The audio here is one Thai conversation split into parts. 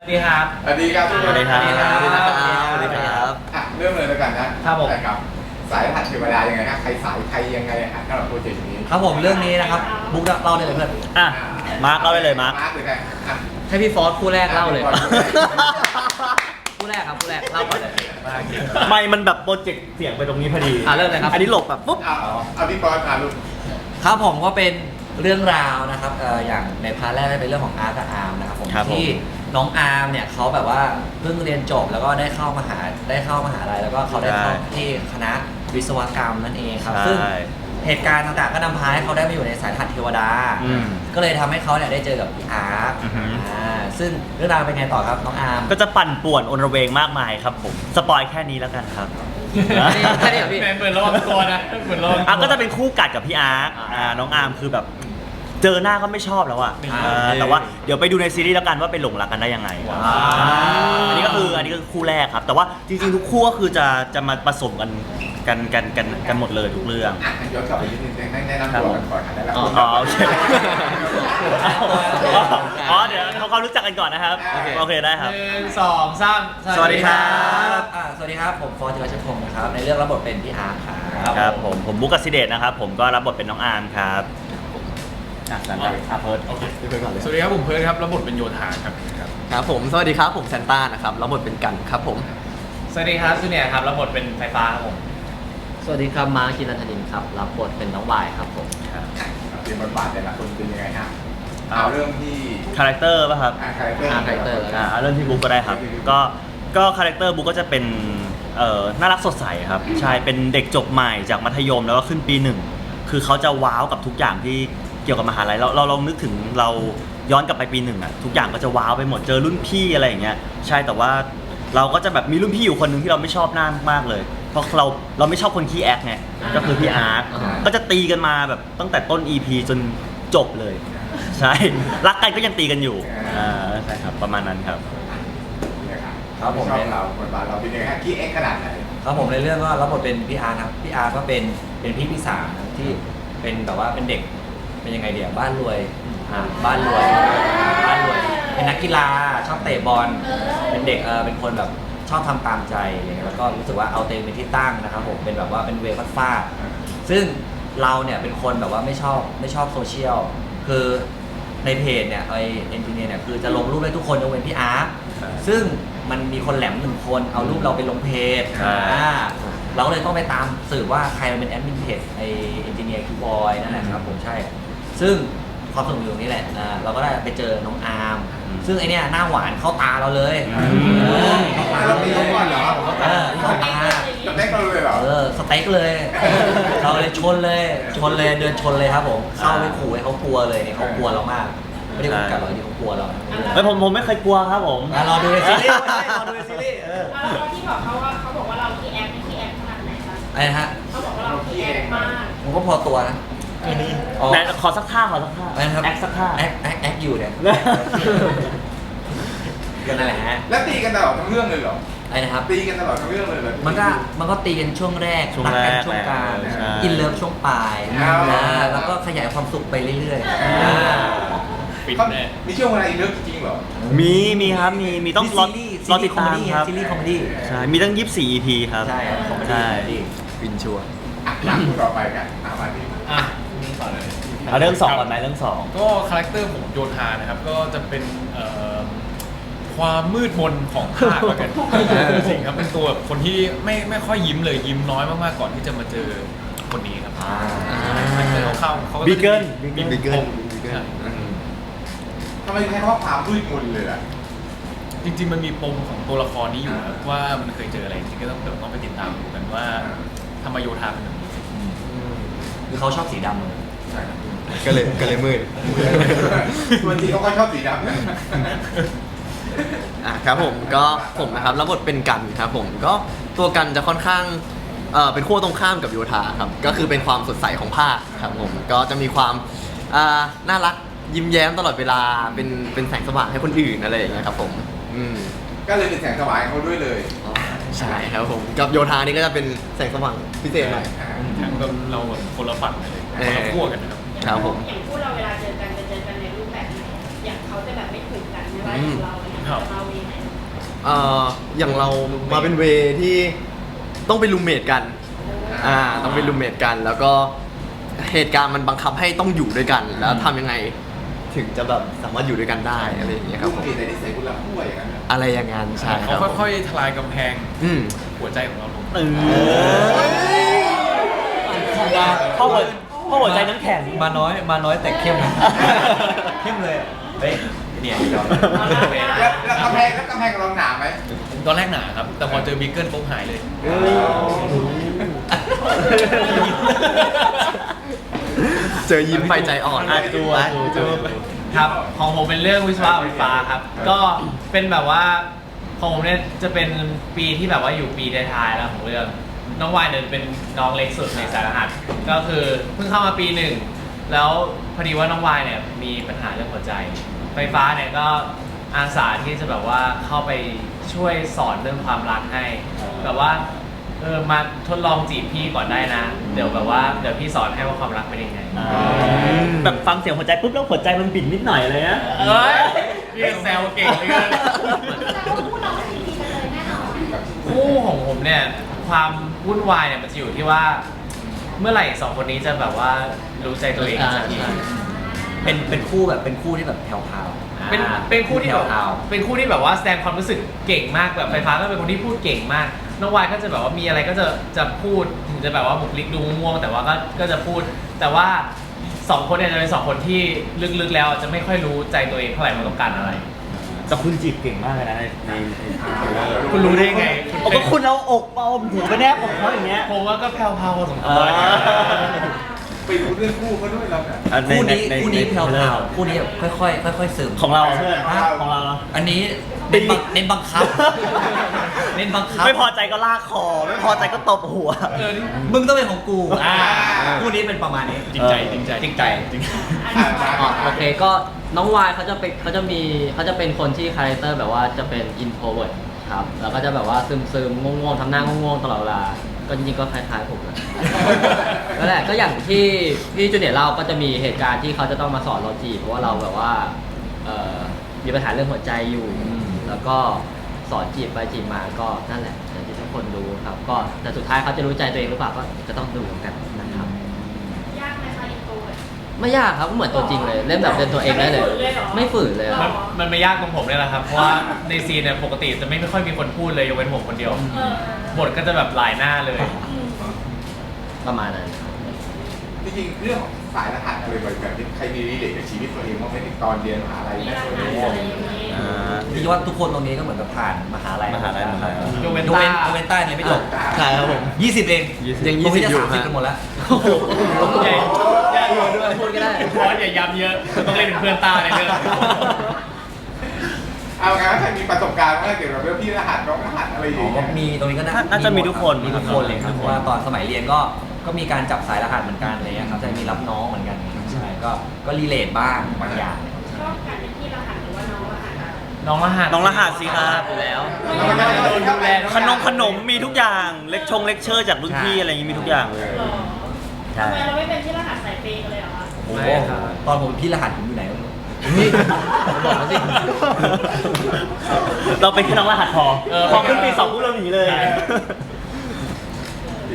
สวัสดีครับ สวัสดีครับทุกคนสวัสดีครับสวัสดีครับสวัสดีครับอะเริ่มเลยแล้วกันนะครับผมแต่กับ สายรหัสเทวดายังไงครับใครสายใครยังไงฮะสำหรับโปรเจกต์นี้ครับผมเรื่องนี้นะครับบุ๊กเล่าได้เลยเพื่อนอะ มาร์คเล่าได้เลยมาร์ค มาร์คเลยไงอะให้พี่ฟอสคู่แรกเล่าเลยอะพี่ฟอสคู่แรกครับคู่แรกเล่าก่อนเลย ไม่มันแบบโปรเจกต์เสียงไปตรงนี้พอดีอะเริ่มเลยครับ อันนี้หลบแบบปุ๊บ เอาเอาพี่ปอนมาลูกครับผมก็เป็นเรื่องราวนะครับเอ่ออย่างในพาร์ทแรกได้เป็นเรื่องของอาร์ตกับอาร์มนะครับผมครับผมที่ น้องอาร์มเนี่ยเขาแบบว่าเพิ่งเรียนจบแล้วก็ได้เข้ามหาได้เข้ามหาลัยแล้วก็เขาได้เข้าที่คณะวิศวกรรมนั่นเองครับ ซึ่งใช่เหตุการณ์ต่างๆก็นำพาให้เขาได้มาอยู่ในสายทัดเทวดา อืม ก็เลยทำให้เขาเนี่ยได้เจอกับพี่อาร์ตอือฮึ อ่าซึ่งเรื่องราวเป็นไงต่อครับน้องอาร์มก็จะปั่นป่วนอนระเวงมากมายครับผม สปอยแค่นี้แล้วกันครับ แค่นี้เหรอพี่ เหมือนระวังตัวนะเหมือนระวังอะก็จะเป็นคู่กัดกับพี่อาร์คอ่า อ่าน้องอาร์มคือแบบ เจอหน้าก็ไม่ชอบแล้วอะอ่าเออแต่ว่าเดี๋ยวไปดูในซีรีส์แล้วกันว่าไปหลงรักกันได้ยังไงว้าวอันนี้ก็คืออันนี้ก็คือคู่แรกครับ แต่ว่าจริงๆทุกคู่ก็คือจะจะมาผสมกันกันกันกันกันหมดเลยทุกเรื่อง อะย้อนกลับไปนิดนึงแนะนำตัวกันก่อนค่ะแต่ละอ๋คอนโอเคอ๋อเดี๋ยวทำความรู้จักกันก่อนนะครับโอเคโอเคได้ครับ หนึ่งสองสามสวัสดีครับ อ่าสวัสดีครับ ผมฟอร์จิรชพงศ์นะครับ ในเรื่องรับบทเป็นพี่อาร์ตครับ ครับผมผมบุ๊กกสิเดชนะครับ ผมก็รับบทเป็นน้องอาร์มครับ อะสันติอาเพิร์ดสวัสดีครับผมเพิร์ดครับรับบทเป็นโยธาครับครับผมสวัสดีครับผมแซนต้านะครับรับบทเป็นกันครับผมสวัสดีครับซูเนียร์ครับรับบทเป็นไฟฟ้าครับผมสวัสดีครับมาร์คินันทนินครับรับบทเป็นน้องวายครับผมเปลี่ยนบทบาทแต่ละคนเป็นยังไงฮะเอาเริ่มที่คาแรคเตอร์ป่ะครับอะคาแรคเตอร์อะคาแรคเตอร์อ่าเอาเริ่มที่บุ๊กก็ได้ครับ ก็ก็คาแรคเตอร์บุ๊กก็จะเป็นเอ่อน่ารักสดใสครับใช่เป็นเด็กจบใหม่จากมัธยมแล้วก็ขึ้นปีหนึ่งคือเขาจะว้าวกับทุกอย่างที่เกี่ยวกับมหาลัยเราเราลองนึกถึงเราย้อนกลับไปปีหนึ่งอะทุกอย่างก็จะว้าวไปหมดเจอรุ่นพี่อะไรอย่างเงี้ยใช่แต่ว่าเราก็จะแบบมีรุ่นพี่อยู่คนหนึ่งที่เราไม่ชอบหน้ามากเลย เพราะเราเราไม่ชอบคนขี้แอคไงก็คือพี่อาร์ตอ่าก็จะตีกันมาแบบตั้งแต่ต้น EP จนจบเลย ใช่รักกันก็ยังตีกันอยู่อ่าใช่ครับประมาณนั้นครับ ครับผมชอบเราบทบาทเราเป็นยังไงฮะขี้เอ็กซ์ขนาดไหนครับผมในเรื่องก็รับบทเป็นพี่อาร์ตครับพี่อาร์ตก็เป็นเป็นพี่พี่สามครับที่เป็นแบบว่าเป็นเด็ก เป็นยังไงเดียวบ้านรวยอ่าบ้านรวยบ้านรวยเป็นนักกีฬาชอบเตะบอลเป็นเด็กเออเป็นคนแบบชอบทำตามใจอะไรเงี้ยแล้วก็รู้สึกว่าเอาเต็มเป็นที่ตั้งนะครับผมเป็นแบบว่าเป็นเวฟัดฟาดซึ่งเราเนี่ยเป็นคนแบบว่าไม่ชอบไม่ชอบโซเชียลคือในเพจเนี่ยไอเอนจิเนียร์เนี่ยคือจะลงรูปได้ทุกคนยกเว้นพี่อาร์ตใช่ซึ่งมันมีคนแหลมหนึ่งคนเอารูปเราไปลงเพจใช่อ่าเราก็เลยต้องไปตามสืบว่าใครมันเป็นแอดมินเพจไอเอนจิเนียร์คิวบอยนั่นแหละครับผมใช่ ซึ่งความสนุกอยู่ตรงนี้แหละอ่าเราก็ได้ไปเจอน้องอาร์มอืมซึ่งไอเนี่ยหน้าหวานเข้าตาเราเลยอืมเออเข้าตาเราเลยเราไม่รู้ก่อนเหรอเออเข้าตา จะเอ็กซ์เราเลยเหรอ เออสเต็กเลย เราเลยชนเลย ชนเลยเดินชนเลยครับผมเข้าไปขู่ให้เขากลัวเลยเนี่ยเขากลัวเรามาก ไม่ได้กลัวกันหรอกที่เขากลัวเราเฮ้ยผมผมไม่เคยกลัวครับผม อะรอดูในซีรีส์รอดูในซีรีส์เออแล้วที่บอกเขาว่าเขาบอกว่าเราที่แอปนี่ที่แอปขนาดไหนคะไอ้นะฮะเขาบอกว่าเราที่แอปมากผมก็พอตัวนะ อ๋อ ไหนขอสักท่าขอสักท่าอะไรนะครับแอคสักท่าแอคแอคแอคอยู่เนี่ยก็นั่นแหละฮะแล้วตีกันตลอดทั้งเรื่องเลยเหรอไอ้นะครับ ตีกันตลอดทั้งเรื่องเลยเหรอ มันก็มันก็ตีกันช่วงแรกช่วงรักแรกันกช่วงกลางแหละใช่ อินเลิฟช่วงปลายเอานะแล้วก็ขยายความสุขไปเรื่อยๆอ่าอ่าปิดเขาแน่ มีช่วงเวลาอีเลิฟจริงๆเหรอ มีมีครับมีมีต้องรอซีรีส์รอติดตามครับซีรีส์คอมเมดี้ใช่มีตั้ง 24 EP ครับ ใช่ครับคอมเมดี้ใช่คอมเมดี้วินชัวร์ อะมาคู่ต่อไปกันเอามาดิอะนี่ก่อน เลยเอาเรื่องสองก่อนไหมเรื่องสอง ก็คาแรคเตอร์ผมโยธานะครับ ก็จะเป็นเอ่อความมืดมนของภาคแล้วกันจริงครับเป็นตัวแบบคนที่ไม่ไม่ค่อยยิ้มเลยยิ้มน้อยมากๆก่อนที่จะมาเจอคนนี้ครับอ่าคาแรคเตอร์เขาเขาก็จะบีเกิลมีบิเกิลมีปมทำไมใช้คำว่าความมืดมนเลยล่ะ จริง ๆ มันมีปมของตัวละครนี้อยู่ครับว่ามันเคยเจออะไรจริงๆก็ต้องเดี๋ยวต้องไปติดตามดูกันว่าทำไมโยธาเป็นแบบนี้คือเขาชอบสีดำเลย ก็เลยก็เลยมืดบางทีเขาก็ชอบสีดำนะอะครับผมก็ผมนะครับรับบทเป็นกันครับผมก็ตัวกันจะค่อนข้างเอ่อเป็นขั้วตรงข้ามกับโยธาครับก็คือเป็นความสดใสของภาคครับผมก็จะมีความอ่าน่ารักยิ้มแย้มตลอดเวลาเป็นเป็นแสงสว่างให้คนอื่นอะไรอย่างเงี้ยครับผมอืมก็เลยเป็นแสงสว่างให้เขาด้วยเลย ใช่ครับผมกับโยธานี่ก็จะเป็นแสงสว่างพิเศษหน่อยทั้งแบบเราแบบคนละฝั่งเลยคนละขั้วกันนะครับ ครับผมอย่างคู่เราเวลาเจอกันจะเจอกันในรูปแบบไหนอย่างเขาจะแบบไม่ถูกกันไม่ว่าอย่างเราเนี่ยครับเราเองไหนเอ่ออย่างเรามาเป็นเวที่ต้องเป็นรูมเมทกันอ่าต้องเป็นรูมเมทกัน แล้วก็เหตุการณ์มันบังคับให้ต้องอยู่ด้วยกัน แล้วทำยังไงถึงจะแบบสามารถอยู่ด้วยกันได้อะไรอย่างเงี้ยครับปผกมติในที่ใส่คุณละคู่อย่างนั้นเหรออะไรอย่างนั้นใช่คเขารับค่อยๆทลายกำแพงอืมหัวใจของเราลง เออพ่อหัว พ่อหัวใจน้ำแข็ง มาน้อยมาน้อยแต่เข้มนะเข้มเลยเฮ้ยเนี่ยยอมแล้วแล้วกำแพงแล้วกำแพงเราหนาไหมตอนแรกหนาครับ แต่พอเจอบิ๊กเกิลปุ๊บหายเลย เจอยิ้มไปใจอ่อนอะจูอะจูครับ ของผมเป็นเรื่องวิศวะไฟฟ้าครับ ก็เป็นแบบว่าของผมเนี่ยจะเป็นปีที่แบบว่าอยู่ปีท้ายๆแล้วของเรื่อง น้องวายเนี่ยเป็นน้องเล็กสุดในสายรหัส ก็คือเพิ่งเข้ามาปีหนึ่ง แล้วพอดีว่าน้องวายเนี่ยมีปัญหาเรื่องหัวใจ ไฟฟ้าเนี่ยก็อาสาที่จะแบบว่าเข้าไปช่วยสอนเรื่องความรักให้ แบบว่าเออมาทดลองจีบพี่ก่อนได้นะ เดี๋ยวแบบว่าเดี๋ยวพี่สอนให้ว่าความรักเป็นยังไง แบบฟังเสียงหัวใจปุ๊บแล้วหัวใจมันบิ่นนิดหน่อยเลยนะเอ้ยพี่แซวเก่งเหลยแต่ว่าพูดเราไม่ดีกันเลยแน่นอนคู่ของผมเนี่ย ความวุ่นวายเนี่ยมันจะอยู่ที่ว่า เมื่อไหร่สองคนนี้จะแบบว่ารู้ใจตัวเองสักที เป็นเป็นคู่แบบเป็นคู่ที่แบบแผ่วๆเป็นเป็นคู่ที่แบบแผ่วเป็นคู่ที่แบบว่าแสดงความรู้สึกเก่งมากแบบไฟฟ้าก็เป็นคนที่พูดเก่งมากน้องวายก็จะแบบว่ามีอะไรก็จะจะพูดถึงจะแบบว่าบุคลิกดูง่วงๆแต่ว่าก็ก็จะพูด แต่ว่าสองคนเนี่ยจะเป็นสองคนที่ลึกๆแล้วจะไม่ค่อยรู้ใจตัวเองเท่าไหร่ว่าต้องการอะไร แต่คุณจีบเก่งมากเลยนะในในในคุณรู้ได้ไงโอ้ก็คุณเอาอกเอาหูไปแนบอกเขาอย่างเงี้ย ผมว่าก็แผ่วๆพอสมคเอวรอ ไปดูเรื่องคู่เขาด้วยเราเนี่ย อะๆคู่นี้ใใคู่นี้ใแผ่วๆคู่นี้แบบค่อยๆค่อยๆซึม ของเราเพื่อนของเราอันนี้เน้นบังเน้นบังคับ เน้นบังคับ ไม่พอใจก็ลากคอ ไม่พอใจก็ตบหัว เออนี่ มึงต้องเป็นของกูอ่าคู่นี้เป็นประมาณนี้จริงใจจริงใจจริงใจ อ่ามาอ๋อโอเคก็น้องวายเขาจะเป็นเขาจะมีเขาจะเป็นคนที่คาแรคเตอร์แบบว่าจะเป็น introvert ครับ แล้วก็จะแบบว่าซึมซึมๆง่วงๆทำหน้าง่วงๆ ตลอดเวลา ก็จริงๆก็คล้ายๆผมนะนั่นแหละก็อย่างที่พี่จูเนียร์เล่าก็จะมีเหตุการณ์ที่เขาจะต้องมาสอนเราจีบเพราะว่าเราแบบว่าเอ่อมีปัญหาเรื่องหัวใจอยู่ แล้วก็สอนจีบไปจีบมาก็นั่นแหละอย่างที่ทุกคนรู้ครับ ก็แต่สุดท้ายเขาจะรู้ใจตัวเองหรือเปล่าก็จะต้องดูกันนะครับ ยากไหมคะอินโทรเวิร์ด ไม่ยากครับก็เหมือนตัวจริงเลย เล่นแบบเป็นตัวเองได้เลย ไม่ฝืนเลยอะ มันมันไม่ยากตรงผมเนี่ยแหละครับ เพราะว่าในซีนเนี่ยปกติจะไม่ไม่ค่อยมีคนพูดเลยยกเว้นผมคนเดียว เออ บทก็จะแบบหลายหน้าเลยอืมประมาณนั้น จริงๆเรื่องของสายรหัสอะไรแบบนี้ใครมีรีเลทกับชีวิตตัวเองบ้างไหมในตอนเรียนมหาลัยมีนะรตัวหัสเองอะไรอย่างนี้อ่าพี่ว่าทุกคนตรงนี้ก็เหมือนกับผ่านมหาลัยมหาลัยหมดแล้วยกเว้นยกเว้นต้ายกเว้นใต้เนี่ยไม่จบใช่ครับผม20เองยังตรงนี้20จะอยู่สามสิบฮะกันหมดแล้วใหญ่ใหญ่ ด้วยพูดก็ได้เพราะอย่าย้ำเยอะ ต้องเล่นเป็นเพื่อนตาในเรื่องเอางั้นใครมีประสบการณ์บ้างเกี่ยวกับเรื่องพี่รหัสน้องรหัสอะไรอย่างอ๋อเงี้ยมีตรงนี้ก็น่าจะมีทุกคนมีทุกคนเลยครับมีทุกเพคนราะว่าตอนสมัยเรียนก็ก็มีการจับสายรหัสเหมือนกันอะไรเลยครับจะมีรับน้องเหมือนกันใช่ก็ก็รีเลทบ้างบางอย่างชอบการเป็นพี่รหัสหรือว่าน้องรหัสอะน้องรหัสน้องรหัสสิครับอยู่แล้วโดนดูแลทุกขนมขนมมีทุกอย่าง เล็กชงเล็กเชอร์จากรุ่นพี่อะไรอย่างงี้มีทุกอย่างเลยหรอ ใช่ทำไมเราไม่เป็นพี่รหัสสายเปย์กันเลยเหรอคะโอ้โหตอนผมพี่รหัสผมอยู่ไหนวะบอกมาสิ เราเป็นแค่น้องรหัสพอพอขึ้นปีสองพวกเราหนีเลยแ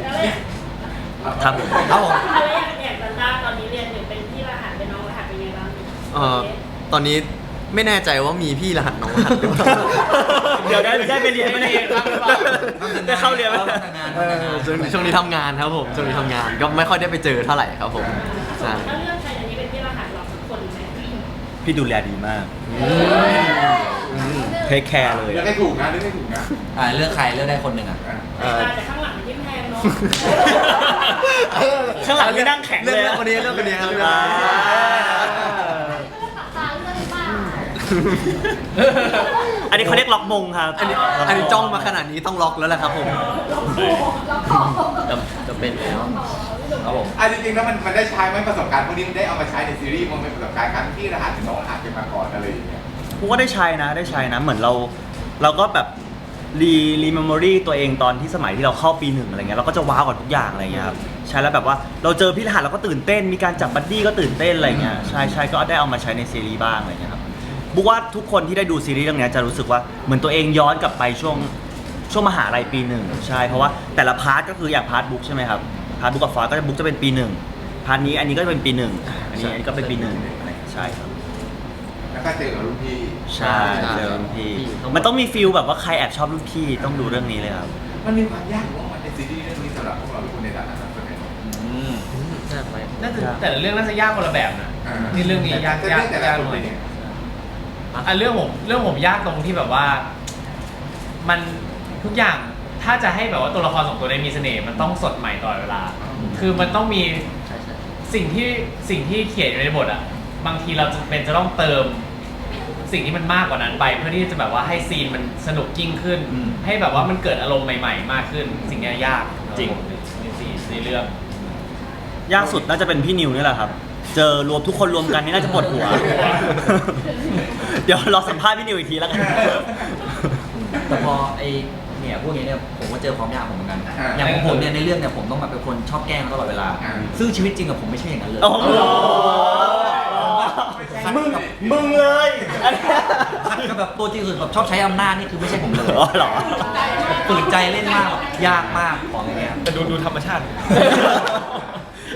ล้วอย่างครับผมครับผมอะไรอย่างอย่างซันต้าตอนนี้เรียนอยู่เป็นพี่รหัสเป็นน้องรหัสเป็นยังไงบ้างเอ่อตอนนี้ ไม่แน่ใจว่ามีพี่รหัสน้องรหัสหรือเปล่าเดี๋ยวได้ได้ไปเรียนไหมเนี่ยได้เข้าเรียนไหมทำงานเออช่วงช่วงนี้ทำงานครับผมช่วงนี้ทำงานก็ไม่ค่อยได้ไปเจอเท่าไหร่ครับผมใช่ถ้าเลือกใครอันนี้เป็นพี่รหัสเราทุกคนไหมพี่ดูแลดีมากเทคแคร์เลยเลือกให้ถูกนะเลือกให้ถูกนะอ่าเลือกใครเลือกได้คนหนึ่งอะเออแต่ข้างหลังมันยิ้มแพงเนาะข้างหลังนี่นั่งแข็งเลืเลอกยเลือกคนนี้เลือกคนนี้ครับ อ่าอันนี้เขาเรียกล็อกมงครับอันนี้อันนี้จ้องมาขนาดนี้ต้องล็อกแล้วแหละครับผมจะจะเป็นแล้วครับผม อะจริงๆแล้วมันมันได้ใช้ไหมประสบการณ์พวกนี้มันได้เอามาใช้ในซีรีส์มันเป็นประสบการณ์ครั้งที่รหัสหรือน้องรหัสกันมาก่อนอะไรอย่างเงี้ยผมก็ได้ใช้นะได้ใช้นะเหมือนเราเราก็แบบรีรีเมมโมรีตัวเองตอนที่สมัยที่เราเข้าปีหนึ่งอะไรเงี้ยเราก็จะว้าวกับทุกอย่างอะไรเงี้ยครับใช้แล้วแบบว่าเราเจอพี่รหัสเราก็ตื่นเต้น มีการจับบัดดี้ก็ตื่นเต้นอะไรเงี้ยใช่ใช่ก็ได้เอามาใช้ในซีรีส์บ้างอะไรเงี้ยครับ บุ๊กว่าทุกคนที่ได้ดูซีรีส์เรื่องเนี้ยจะรู้สึกว่าเหมือนตัวเองย้อนกลับไปช่วงช่วงมหาลัยปีหนึ่งใช่เพราะว่าแต่ละพาร์ทก็คืออย่างพาร์ทบุ๊กใช่ไหมครับพาร์ทบุ๊กกับฟอสก็จะบุ๊กจะเป็นปีหนึ่งพาร์ทนี้อันนี้ก็จะเป็นปีหนึ่งอันนี้อันนี้ก็เป็นปีหนึ่งใช่ครับแล้วก็เจอกับรุ่นพี่ใช่เจอรุ่นพี่มันต้องมีฟิลแบบว่าใครแอบชอบรุ่นพี่ต้องดูเรื่องนี้เลยครับมันมีความยากของมันในซีรีส์เรื่องนี้สำหรับพวกเราทุกคนในฐานะนักแสดงใช่ไหมน่าจะแต่ละเรื่องน่าจะยากคนละแบบนะอ่านี่เรื่องนี้ยากแต่ยากแต่ละยากคนหน่อย เนี่ยอะเรื่องผมเรื่องผมยากตรงที่แบบว่า มันทุกอย่างถ้าจะให้แบบว่าตัวละครสองตัวนี้มีเสน่ห์มันต้องสดใหม่ตลอดเวลา คือมันต้องมีใช่ใช่สิ่งที่สิ่งที่เขียนอยู่ในบทอะ บางทีเราจะเป็นจะต้องเติม สิ่งที่มันมากกว่านั้นไป เพื่อที่จะแบบว่าให้ซีนมันสนุกยิ่งขึ้น อืมให้แบบว่ามันเกิดอารมณ์ใหม่ ๆ มากขึ้น สิ่งเนี้ยยากจริง ในซีนในเรื่อง ยากสุดน่าจะเป็นพี่นิวนี่แหละครับ เจอรวมทุกคนรวมกันนี่น่าจะปวดหัว เดี๋ยวรอสัมภาษณ์พี่นิวอีกทีแล้วกัน แต่พอไอเนี่ยพวกนี้เนี่ยผมก็เจอความยากผมเหมือนกันอ่าอย่างของผมเนี่ยในเรื่องเนี่ยผมต้องแบบเป็นคนชอบแกล้งตลอดเวลา อ่า ซึ่งชีวิตจริงกับผมไม่ใช่อย่างนั้นเลย โอ้โหมึง มึงเลยอันเนี้ยคัดกับแบบตัวจริงคือแบบชอบใช้อำนาจนี่คือไม่ใช่ผมเลยอ๋อเหรอฝืนใจเล่นมากยากมากของอย่างเงี้ย แต่ดูดูธรรมชาติ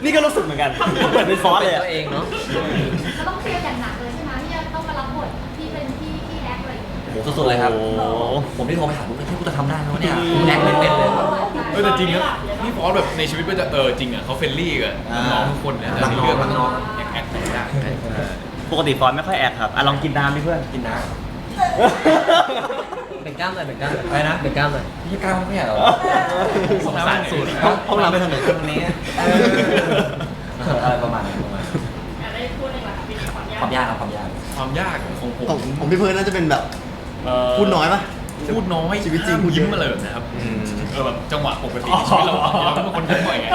นี่ก็รู้สึกเหมือนกัน เหมือนเป็นฟอสเลยอะ ตัวเองเนาะเราต้องเครียดอย่างหนักเลย สุดๆเลยครับ โอ้โห ผมได้โทรไปถามลูกเลยที่กูจะทำได้ไหมวะเนี่ยกูแอคไม่เป็นเลยครับเออแต่จริงครับนี่ฟอสแบบในชีวิตก็จะเออจริงอะเขาเฟรนลี่กับน้องๆทุกคนนะแต่ในเรื่องรักน้องแอคแอคแต่ยากปกติฟอสไม่ค่อยแอคครับอะลองกินน้ำดิเพื่อนกินน้เป็นกล้ามเลยเป็นกล้ามเลยอะไรนะเป็นกล้ามเลยำพี่ก้าวไม่ใช่เหรอสงสารสุดห้องห้องน้ำไปทางไหนตรงนี้อะไรประมาณนี้ประมาณนี้อะไรพูดเลยก่อนเป็นความยากความยากครับความยากความยากของผมของของพี่เพิร์นน่าจะเป็นแบบ เอ่อพูดน้อยปะ พูดน้อยชีวิตจริงห้ามพูดเยอะยิ้มมาเลยนะครับเออแบบจังหวะปกติชีวิตเราเราเป็นคนยิ้มบ่อยไง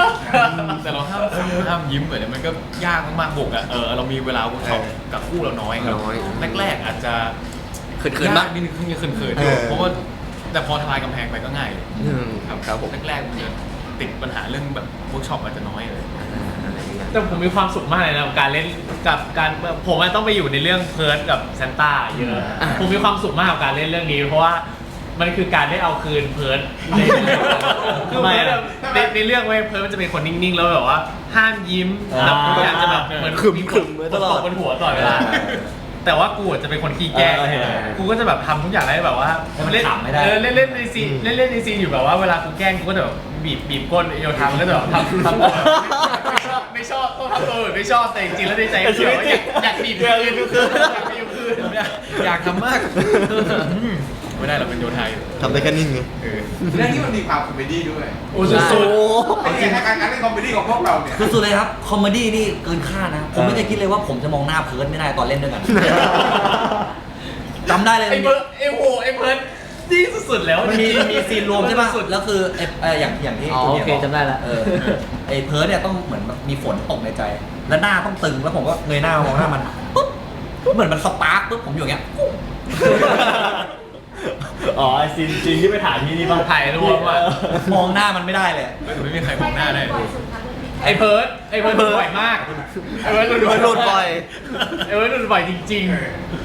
แต่เราห้ามห้ามยิ้มแบบนี้มันก็ยากมากๆบวกอะเออเรามีเวลาเวิร์กช็อปกับคู่เราน้อยครับน้อย แรก ๆ อาจจะ เขินๆบ้างยกนิดนึงเขินๆอยู่เออ เพราะว่าแต่พอทลายกำแพงไปก็ง่ายเลยอืมครับครับผม แรกๆมันจะติดปัญหาเรื่องแบบเวิร์กช็อปอาจจะน้อยเลย แต่ผมมีความสุขมากเลยนะกับการเล่นกับการผมอะต้องไปอยู่ในเรื่องเพิร์ดกับซานต้าเยอะอะผมมีความสุขมากกับการเล่นเรื่องนี้ เพราะว่ามันคือการได้เอาคืนเพิร์ดในคือเพิร์ดอะในในเรื่องเว้ยเพิร์ดมันจะเป็นคนนิ่งๆแล้วแบบว่า ห้ามยิ้มแบบทุกอย่างจะแบบเหมือนขึมๆมีไว้ตลอดฝนตกบนหัวตลอดเวลา แต่ว่ากูอะจะเป็นคนขี้แกล้งเออเห็นแล้วกูก็จะแบบทำทุกอย่างได้แบบว่าให้มันเล่นขำไม่ได้ เออเล่นเล่นในซีนเล่นเล่นในซีนอยู่แบบว่าเวลากูแกล้งกูก็จะแบบ บีบบีบก้นโยทำก็จะแบบทำทำไม่ชอบไม่ชอบต้องทำตัวแบบไม่ชอบแต่จริงๆแล้วในใจก็คือแบบว่าอยากอยากบีบคืนอยากบีบคืนอยากอยากทำมากอืมไม่ได้เราเป็นโยธาอยู่ทำได้แค่นิ่งไงเออเรื่องนี้มันมีความคอมเมดี้ด้วยโอ้สุด เป็นยังไงการการเล่นคอมเมดี้ของพวกเราเนี่ยคือสุดเลยครับ คอมเมดี้นี่เกินคาดนะ ผมไม่เคยคิดเลยว่าผมจะมองหน้าเพิร์ดไม่ได้ตอนเล่นด้วยกันจำได้เลย ไอ้เบิร์ดไอ้โหไอ้เบิร์ด ดีสุดๆแล้วมันมีมีซีนรวมใช่ป่ะ สุดแล้วคือไอ้เอ่ออย่างอย่างที่อ๋อจูโอนี่ยเคบอกจำได้แล้วเออไอ้เพิร์ดเนี่ยต้องเหมือนแบบมีฝนตกในใจ แล้วหน้าต้องตึงแล้วผมก็เงยหน้ามามองหน้ามันปุ๊บเหมือนมันสปาร์คปุ๊บผมอยู่อย่างเงี้ย อ๋อไอซีนจริงที่ไปถ่ายที่นี่ป่ะถ่ายรวมอะ มองหน้ามันไม่ได้เลย ไม่มีใครมองหน้าได้บ่อยสุดคะเรื่องนี้ ไอ้เพิร์ดไอ้เพิร์ดหลุดบ่อยมากไอ้เพิร์ดหลุดหลุดบ่อย ไอ้เพิร์ดหลุดบ่อยจริง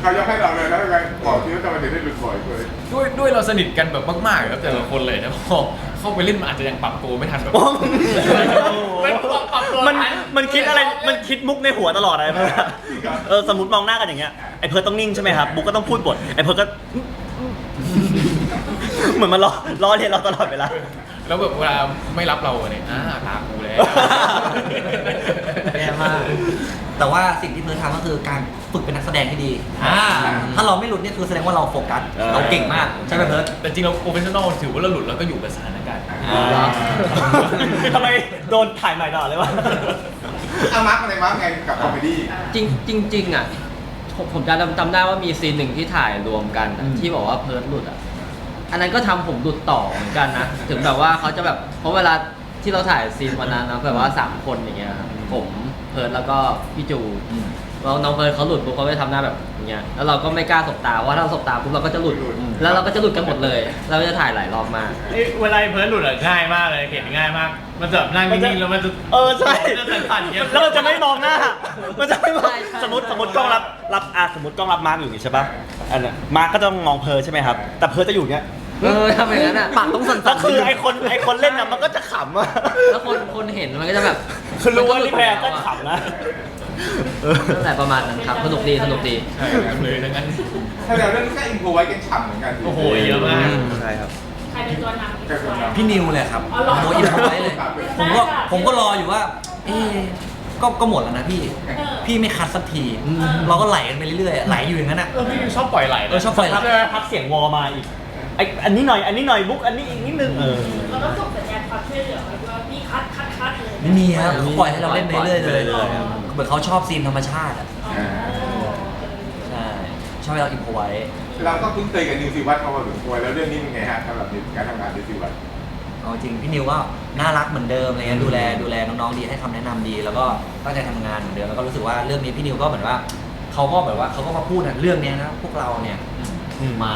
เขายกให้เราเลยแล้วไงบอกที่ว่าทำไมถึงได้หลุดบ่อยเลยด้วยด้วยเราสนิทกันแบบมากๆครับแต่ละคนเลยนะพอเข้าไปเล่นมันอาจจะยังปรับตัวไม่ทันแบบๆมันปรับปรับตัวมันทัมันคิดอะไรมันคิดมุกในหัวตลอดอะไรไหมเออสมมติมองหน้ากันอย่างเงี้ยไอเพิร์ดต้องนิ่งใช่ไหมครับบุ๊กก็ต้องพูดบทไอเพิร์ดก็ เหมือนมันล้อล้อเลียนเราตลอดเวลา แล้วแบบเวลาไม่รับเราเนี่ยอ่าตากูแล้ว แย่มาก แต่ว่าสิ่งที่เพิร์ดทำก็คือการฝึกเป็นนักแสดงที่ดี อ่า ถ้าเราไม่หลุดเนี่ยคือแสดงว่าเราโฟกัส เออ เราเก่งมาก ใช่ไหมเพิร์ดแต่จริงเราโปรเฟชชั่นอลถือว่าเราหลุดแล้วก็อยู่กับสถานการณ์อ่า ทำไมโดนถ่ายใหม่ตลอดเลยวะ เอามาร์กอะไรมาร์กไงกับคอมเมดี้ จริงจริงจริงอะผมผมจำจำได้ว่ามีซีนหนึ่งที่ถ่ายรวมกันอะอืมที่บอกว่าเพิร์ดหลุดอะ อันนั้นก็ทำผมหลุดต่อเหมือนกันนะ ถึงแบบว่าเขาจะแบบ เพราะเวลาที่เราถ่ายซีนวันนั้นนะแบบว่าสามคนอย่างเงี้ยครับผมเพิร์ดแล้วก็พี่จูเราน้องเฟิร์นเขาหลุดปุ๊บเขาไปทำหน้าแบบอย่างเงี้ยแล้วเราก็ไม่กล้าสบตาเพราะว่าถ้าเราสบตาปุ๊บเราก็จะหลุด แล้วเราก็จะหลุดกันหมดเลย เราจะถ่ายหลายรอบมาก เอ้ยเวลาไอ้เพิร์ดหลุดอะง่ายมากเลยเห็นง่ายมาก มันจะแบบนั่งนิ่งๆแล้วมันจะเออใช่มันจะสั่นๆเงี้ยแล้วมันจะไม่มองหน้า มันจะไม่มองใช่ใช่ สมมติสมมติกล้องรับรับอะสมมติกล้องรับมาร์กอยู่อย่างงี้ใช่ป่ะอันน่ะมาร์กก็ต้องมองเพิร์ลใช่ไหมครับ แต่เพิร์ลจะอยู่อย่างเงี้ย เออทำอย่างนั้นอะปากต้องสั่นๆก็คือไอคนไอคนเล่นน่ะมันก็จะขำอะแล้วคนคนเห็นมันก็จะแบบคือรู้ว่ารีแพร์ก็ขำนะนั่นแหละประมาณนั้นครับสนุกดีสนุกดีใช่ครับเลยดังนั้นถ้าเราเรื่องนี้ก็อินโฟไว้กันฉ่ำเหมือนกันโอ้โหเยอะมากใช่ครับใครเป็นตัวนำใครเป็นตัวนำพี่นิวเลยครับอ๋อเหรอโมอินไว้เลยผมก็ผมก็รออยู่ว่า เอ๊ะก็ก็หมดแล้วนะพี่ พี่ไม่คัดสักที เราก็ไหลกันไปเรื่อยๆ ไหลอยู่อย่างนั้นอะเออพี่ชอบปล่อยไหลนะเออชอบปล่อยไหลพักพักเสียงวอมาอีก ไออันนี้หน่อยอันนี้หน่อยบุ๊กอันนี้อีกนิดนึงเออ เราต้องส่งสัญญาณความช่วยเหลือไว้ว่าพี่คัดคัดคัดเลยไม่มีครับเขาปล่อยให้เราเล่นไปเรื่อยๆเลยเรื่อยๆครับเหมือนเขาชอบซีนธรรมชาติอะอ่าใช่ชอบให้เราอินโฟไว้ เราก็คุ้นเคยกับนิวซีวัตมาพอสมควรแล้วเรื่องนี้เป็นไงฮะสำหรับการทำงานนิวซีวัต เอาจริงพี่นิวก็น่ารักเหมือนเดิมอะไรเงี้ยดูแลดูแลน้องๆดีให้คำแนะนำดี แล้วก็ตั้งใจทำงานเหมือนเดิมแล้วก็รู้สึกว่าเรื่องนี้พี่นิวก็เหมือนว่าเขาก็แบบว่าเขาก็มาพูดนะเรื่องเนี้ยนะพวกเราเนี่ยมา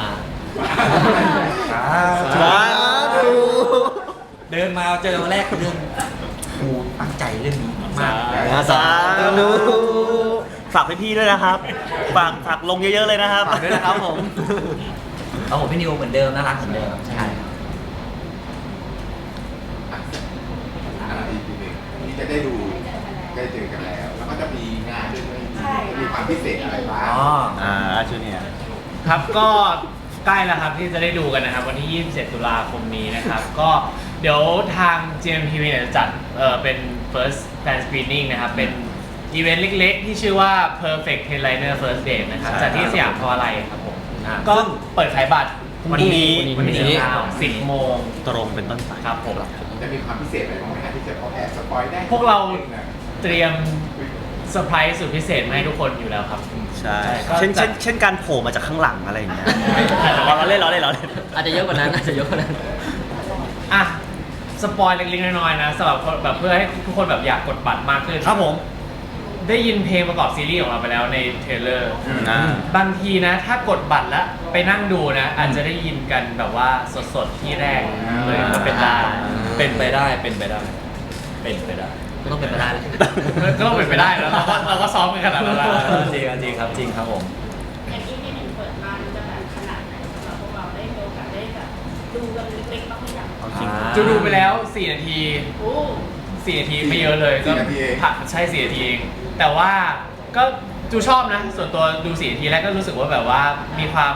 เดินมาเจอวันแรกเรื่องกูตั้งใจเรื่องนี้มากสาธุฝากพี่ๆด้วยนะครับ ฝากฝากลงเยอะๆเลยนะครับฝากด้วยนะครับผมเอาผมพี่นิวเหมือนเดิมน่ารักเหมือนเดิมใช่อ่าอีกทีหนึ่งนี่จะได้ดูได้เจอกันแล้ว แล้วก็จะมีงานด้วยไหมจะมีความพิเศษอะไรบ้างอ๋ออ่าชูเนียร์ครับก็ ใกล้แล้วครับที่จะได้ดูกันนะครับ วันที่ 27 ตุลาคมนี้นะครับ ก็เดี๋ยวทาง GMTV เนี่ยจะจัดเอ่อเป็น first fan screening นะครับ เป็นอีเวนต์เล็กๆ ที่ชื่อว่า perfect headliner first date นะครับใช่จัดที่สยามพาวาไลครับผมก็เปิดขายบัตรวันนี้วัวันนนี้ นี้สิบโมงตรงเป็นต้นไป ครับผม จะมีความพิเศษอะไรบ้างไหมฮะที่จะพอแอบสปอยได้พวกเรา เตรียม เซอร์ไพรส์สุดพิเศษมาให้ทุกคนอยู่แล้วครับ ใช่ก็เช่นจัเช่ดนเช่นการโผล่มาจากข้างหลังอะไรอย่างเงี้ยเราเล่นเราเล่นเราเล่นอาจจะเยอะกว่านั้นอาจจะเยอะกว่านั้นอะสปอยเล็กๆน้อยๆนะสำหรับคนแบบเพื่อให้ทุกคนแบบอยากกดบัตรมากขึ้นครับผม ได้ยินเพลงประกอบซีรีส์ของเราไปแล้วในเทรลเลอร์อ่าบางทีนะ ถ้ากดบัตรแล้วไปนั่งดูนะ อาจจะได้ยินกันแบบว่าสดๆที่แรกเลยก็เป็นได้เป็นไปได้เป็นไปได้ เป็นไปได้ ก็ต้องเป็นไปได้เลยก็ต้องเป็นไปได้แล้วเราก็เราก็ซ้อมกันขนาดนั้นแล้วจริงครับจริงครับจริงครับผม อย่างที่พี่หนึ่งเปิดมามันจะแบบขนาดไหนสำหรับพวกเราได้มีโอกาสได้แบบดูกันเล็กๆบ้างหรือยังเอาจริงอ่าจะดูไปแล้ว 4 นาที โอ้4 นาทีไม่เยอะเลยก็4นาทีเอง ผักใช่ 4 นาทีเอง แต่ว่าก็จูชอบนะ ส่วนตัวดู 4 นาทีแรกก็รู้สึกว่าแบบว่ามีความ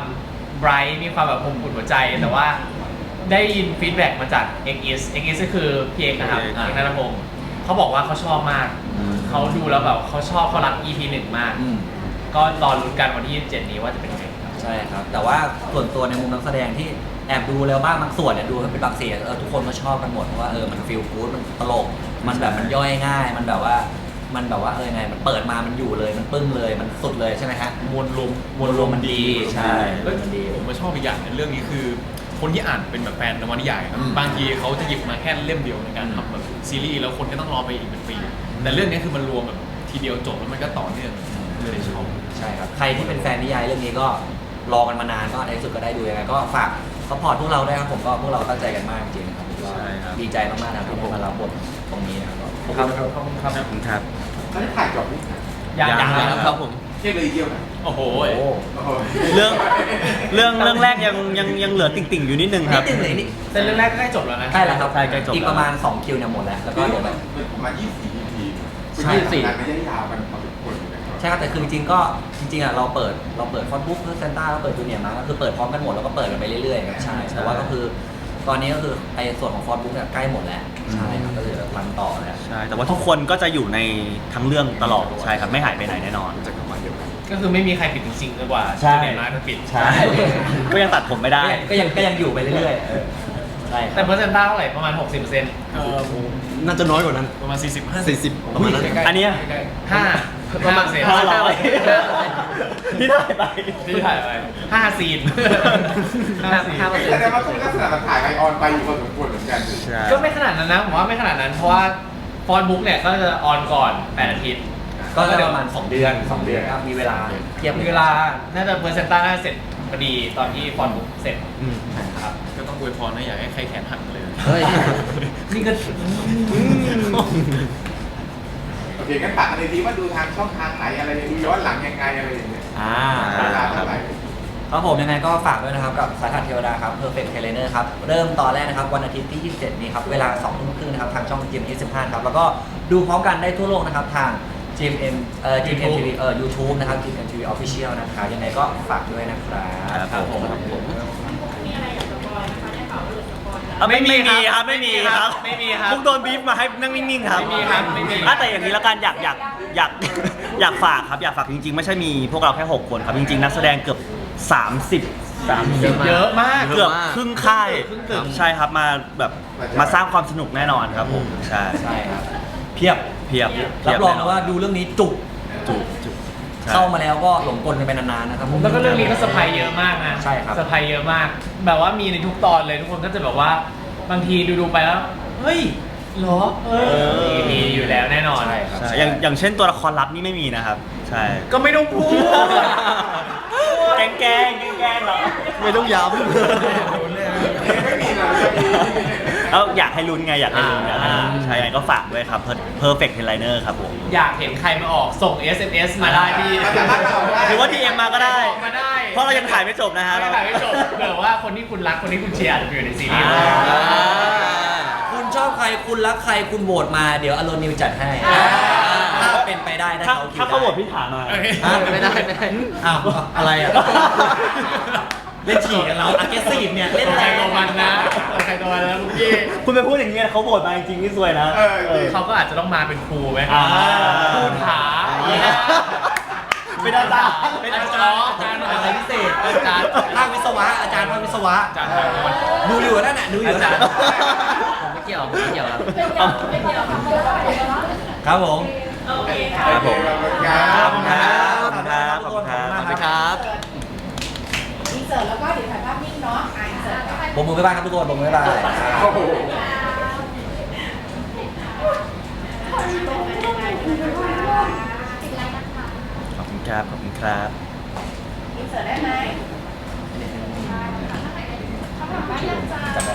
ไบรท์มีความแบบอบอุ่นหัวใจ แต่ว่าได้ยินฟีดแบ็กมาจาก XS XS ก็คือพี่เอกนะครับพี่เอก เอกนัทพงศ์ เขาบอกว่าเขาชอบมากอืมเขาดูแล้วแบบเขาชอบเขารัก EP หนึ่งมาก อืมก็รอลุ้นกันวันที่ 27 นี้ว่าจะเป็นยังไงครับ ใช่ครับ แต่ว่าส่วนตัวในมุมนักแสดงที่แอบดูแล้วบ้างบางส่วนเนี่ยดูเป็นบางเสียงเออทุกคนก็ชอบกันหมดเพราะว่าเออมันฟีลกู๊ดมันตลก มันแบบมันย่อยง่าย มันแบบว่ามันแบบว่าเออไงมันเปิดมามันอยู่เลยมันปึ้งเลยมันสุดเลยใช่ไหมฮะ มวลรวมมวลรวมมันดีใช่ เอ้ยมันดี ผมมาชอบอีกอย่างในเรื่องนี้คือ คนที่อ่านเป็นแบบแฟนนวนิยายครับอืม บางทีเขาจะหยิบมาแค่เล่มเดียวในการทำแบบซีรีส์แล้วคนก็ต้องรอไปอีกเป็นปีแต่เรื่องนี้คือมันรวมแบบทีเดียวจบแล้วมันก็ต่อเนื่องเลยชอบ ใช่ครับ ใครที่เป็นแฟนนิยายเรื่องนี้ก็รอกันมานานก็ในที่สุดก็ได้ดูยังไงก็ฝากซัพพอร์ตพวกเราด้วยครับผมก็พวกเราตั้งใจกันมากจริงๆนะครับก็ใช่ครับ ดีใจมากๆนะครับที่ได้มารับบทตรงนี้นะครับครับขอบคุณครับ ขอบคุณครับเขาได้ถ่ายจบหรือยังยังยัง ยังครับผม เที่ยวเลยเที่ยวนะโอ้โหโอ้โอ้โหเรื่อง เรื่องเรื่องแรกยังยังยังเหลือติ่งๆอยู่นิดนึงคนิรัดบนึงเลยนี่แต่เรื่องแรกใกล้จบแล้วนะ ใกล้แล้วครับใช่ใกล้จบแล้วอีกประมาณ 2 คิวเนี่ยหมดแล้ว แล้วก็เดี๋ยวแบบ ประมาณ24 EP ใช่คุณทำงานระยะยาวกันพอสมควรอยู่นะครับ ใช่ครับแต่คือจริงๆก็จริงๆอะเราเปิดเราเปิดฟอนบุ๊กเพื่อเซนต้าเราเปิดจูเนียร์มาก็คือเปิดพร้อมกันหมดแล้วก็เปิดกันไปเรื่อยๆครับใช่ใช่ แต่ว่าก็คือ ตอนนี้ก็คือไอ้ส่วนของฟอนบุ๊กเนี่ยใกล้หมดแล้วใช่ครับก็คือรันต่อแล้ว ใช่แต่ว่าทุกคนก็จะอยู่ในทั้งเรื่องตลอดใช่ครับไม่หายไปไหนแน่นอนจะกลับมาเดียวกัน ก็คือไม่มีใครปิดจริงๆจนกว่าใช่เนียร์มาจะปิด ใช่ ก็ยังตัดผมไม่ได้ ก็ยังก็ยังอยู่ไปเรื่อยๆเออใช่คแต่รับเปอร์เซ็นต์ต้าเท่าไหร่ประมาณ 60%เปอร์เซ็นต์เออผมน่าจะน้อยกว่านั้น ประมาณ 40 50 40ประมาณนั้น อันเนี้ยห้า ประมาณเปอร์เซ็นต์ห้าร้อย ที่ได้ไป ที่ถ่ายไปห้าซีนห้าซีน ห้าเปอร์เซ็นต์แสดงว่าคุณลักษณะมันถ่ายไปออนไปอยู่พอสมควรเหมือนกันใช่ ก็ไม่ขนาดนั้นนะผมว่าไม่ขนาดนั้นเพราะว่าฟอนบุ๊กเนี่ยก็จะออนก่อน8อาทิตย์กก็จะประมาณสองเดือนสองเดือนครับมีเวลาเทียบมีเวลาน่าจะเปอร์เซนต้าน่าจะเสร็จพอดีตอนที่ฟอนต์บุ๊กเสร็จอืมครับก็ต้องอวยพรนะอยากให้ใครแขนหักเลย เฮ้ย นี่ก็ โอเคงั้นฝากกันในทีว่าดูทางช่องทางไหนอะไรดูย้อนหลังยังไงอะไรอย่างเงี้ยอ่าเวลาเท่าไหร่ครับผมยังไงก็ฝากด้วยนะครับกับสายทานเทวดาครับ Perfect Trainer ครับ เริ่มตอนแรกนะครับ วันอาทิตย์ที่ 27 นี้ครับ เวลา2ทุ่มครึ่งนะครับ ทางช่อง GM 25ครับ แล้วก็ดูพร้อมกันได้ทั่วโลกนะครับ ทาง GMM เอ่อ GMM TV เอ่อ YouTube นะครับ GMM TV Official นะครับยังไงก็ฝากด้วยนะครับ ครับผมมี ลุดสปอยแล้วอะไม่มีครับไม่มีครับไม่มีครับ พวกโดนบีฟมาให้นั่งนิ่งๆครับไม่มีครับไม่มี อะแต่อย่างนี้แล้วกันอยากอยากอยากอยากฝากครับอยากฝากจริง ๆ ไม่ใช่มีพวกเราแค่6คนครับจริงๆนักแสดงเกือบ30 30 เยอะมาก เกือบครึ่งค่ายครึ่งตึก ใช่ครับมาแบบมาสร้างความสนุกแน่นอนครับผมใช่ใช่ครับเพียบเพียบรับรองแน่นนว่าดูเรื่องนี้จุกจุกจุกใช่ เข้ามาแล้วก็หลงกลกันไปนานๆนะครับผม แล้วก็เรื่องนี้ก็สะพายเยอะมากนะใช่ครับสะพายเยอะมาก แบบว่ามีในทุกตอนเลยทุกคนก็จะแบบว่าบางทีดูๆไปแล้ว เฮ้ยเหรอ เออ มีมีอยู่แล้วแน่นอน ใช่ครับ ใช่อย่างอย่างเช่นตัวละครลับนี่ไม่มีนะครับ ใช่ก็ไม่ต้องพูด แกล้งแกล้งแกล้งเหรอ ไม่ต้องย้ไม่มีเลย แล้วอยากให้ลุ้นไงอยากให้ลุ้นอยากให้ลุ้นอ่า ใช่ไงก็ฝากด้วยครับ Perfect Headliner ครับผม อยากเห็นใครมาออกส่ง SMS มาได้ที่มันสามารถออกได้ หรือว่า DM มาก็ได้ มาได้เพราะเรายังถ่ายไม่จบนะฮะไม่ถ่ายไม่จบเผื่อว่าคนที่คุณรักคนที่คุณเชียร์อาจจะอยู่ในซีรีส์อ่า คุณชอบใครคุณรักใครคุณโหวตมาเดี๋ยวอโลนิวจัดให้ถ้าเป็นไปได้นะถ้าเขาคิวถ้าเขาโหวตได้พี่ถามาฮะไม่ได้ไม่ได้อ้าวอะไรอะ เล่นฉี่กับเราอ g เกสซีฟเนี่ยเล่นตัวอะไรใครตัวมันนะตัว ใครตัวมันนะลูกพี่คุณไปพูดอย่างนี้ยเขาโหวตมาจริงๆนี่ซวยนะเออจริง เขาก็อาจจะต้องมาเป็นครูไหมอ่าครูถาเนี่ยเป็นอาจารย์เป็นอาจารย์อาจารย์อะไรพิเศษอาจารย์ภาควิศวะ อาจารย์ภาควิศวะ อาจารย์ทางโน้นดูอยู่นั่นน่ะดูอยู่อาจารย์ผมไม่เกี่ยวผมไม่เกี่ยวครับไม่เกี่ยวไม่เกี่ยวค่ะไม่เกี่ยวค่ะครับผมโอเคค่ะครับผม ขอบคุณครับ ขอบคุณครับขอบคุณครับ ขอบคุณครับำสวัสดีครับอินเสิร์ตแล้วก็เดี๋ยว ผมมือไปบ้านครับทุกคนผมมือไปบ้านโอ้โหขอบคุณครับ ขอบคุณครับ อินเสิร์ตได้ไหมคำถามได้ยังจ้าจับได้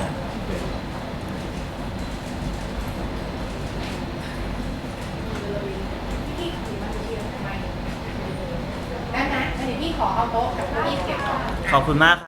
พี่ถือมาเชียร์ทำไมได้ไหมเดี๋ยวพี่ขอเอาโต๊ะกับเก้าอี้เก็บก่อน ขอบคุณมาก